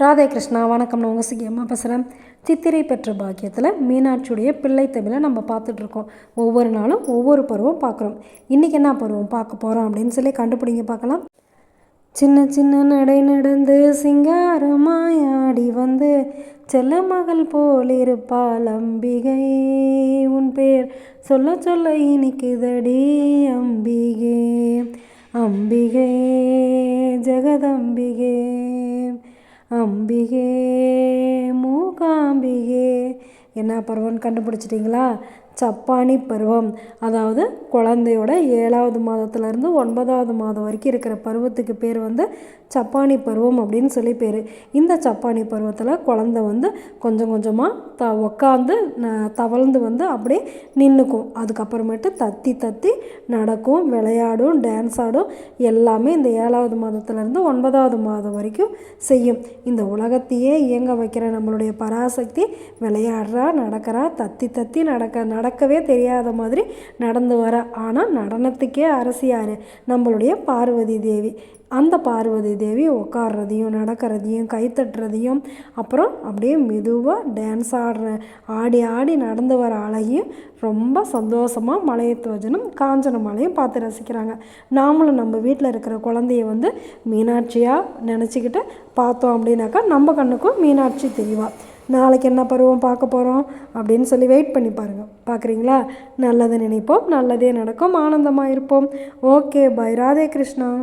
ராதே கிருஷ்ணா வணக்கம். நான் உங்கள் சிகியம்மா பேசுகிறேன் சித்திரை பெற்ற பாக்கியத்தில் மீனாட்சியுடைய பிள்ளை தமிழை நம்ம பார்த்துட்ருக்கோம் ஒவ்வொரு நாளும் ஒவ்வொரு பருவம் பார்க்குறோம். இன்றைக்கி என்ன பருவம் பார்க்க போகிறோம் அப்படின்னு சொல்லி கண்டுபிடிங்க பார்க்கலாம். சின்ன சின்ன நடை நடந்து சிங்காரமாயாடி வந்து செல்ல மகள் போல் இருப்பாள் அம்பிகை உன் பேர் சொல்ல சொல்ல இனிக்குதடி அம்பிகே அம்பிகே ஜெகதம்பிகே. அம்பிகே மூகாம்பிகே. என்ன பருவம்னு கண்டுபிடிச்சிட்டிங்களா? சப்பானி பருவம். அதாவது குழந்தையோட ஏழாவது மாதத்துலேருந்து ஒன்பதாவது மாதம் வரைக்கும் இருக்கிற பருவத்துக்கு பேர் வந்து சப்பானி பருவம் அப்படின்னு சொல்லி பேர். இந்த சப்பானி பருவத்தில் குழந்த வந்து கொஞ்சம் கொஞ்சமாக த உக்காந்து தவழ்ந்து வந்து அப்படியே நின்றுக்கும் அதுக்கப்புறமேட்டு தத்தி தத்தி நடக்கும் விளையாடும் டான்ஸ் ஆடும். எல்லாமே இந்த ஏழாவது மாதத்துலேருந்து ஒன்பதாவது மாதம் வரைக்கும் செய்யும். இந்த உலகத்தையே இயங்க வைக்கிற நம்மளுடைய பராசக்தி விளையாடுறா நடக்கிறா தத்தி தத்தி நடக்க நடக்கவே தெரியாத மாதிரி நடந்து வர. ஆனால் நடனத்துக்கே அரசியார் நம்மளுடைய பார்வதி தேவி. அந்த பார்வதி தேவி உட்காடுறதையும் நடக்கிறதையும் கைத்தட்டுறதையும் அப்புறம் அப்படியே மெதுவாக டான்ஸ் ஆடுற ஆடி ஆடி நடந்து வர அழகியும் ரொம்ப சந்தோஷமாக மலையத்துவஜனும் காஞ்சன மலையும் பார்த்து ரசிக்கிறாங்க. நாமளும் நம்ம வீட்டில் இருக்கிற குழந்தைய வந்து மீனாட்சியாக நினச்சிக்கிட்டு பார்த்தோம் அப்படின்னாக்கா நம்ம கண்ணுக்கும் மீனாட்சி தெரியவா நாளைக்கு என்ன பருவம் பார்க்க போகிறோம் அப்படின்னு சொல்லி வெயிட் பண்ணி பாருங்கள் பார்க்குறீங்களா? நல்லதை நினைப்போம் நல்லதே நடக்கும் ஆனந்தமாக இருப்போம். Okay bye Radhe Krishna.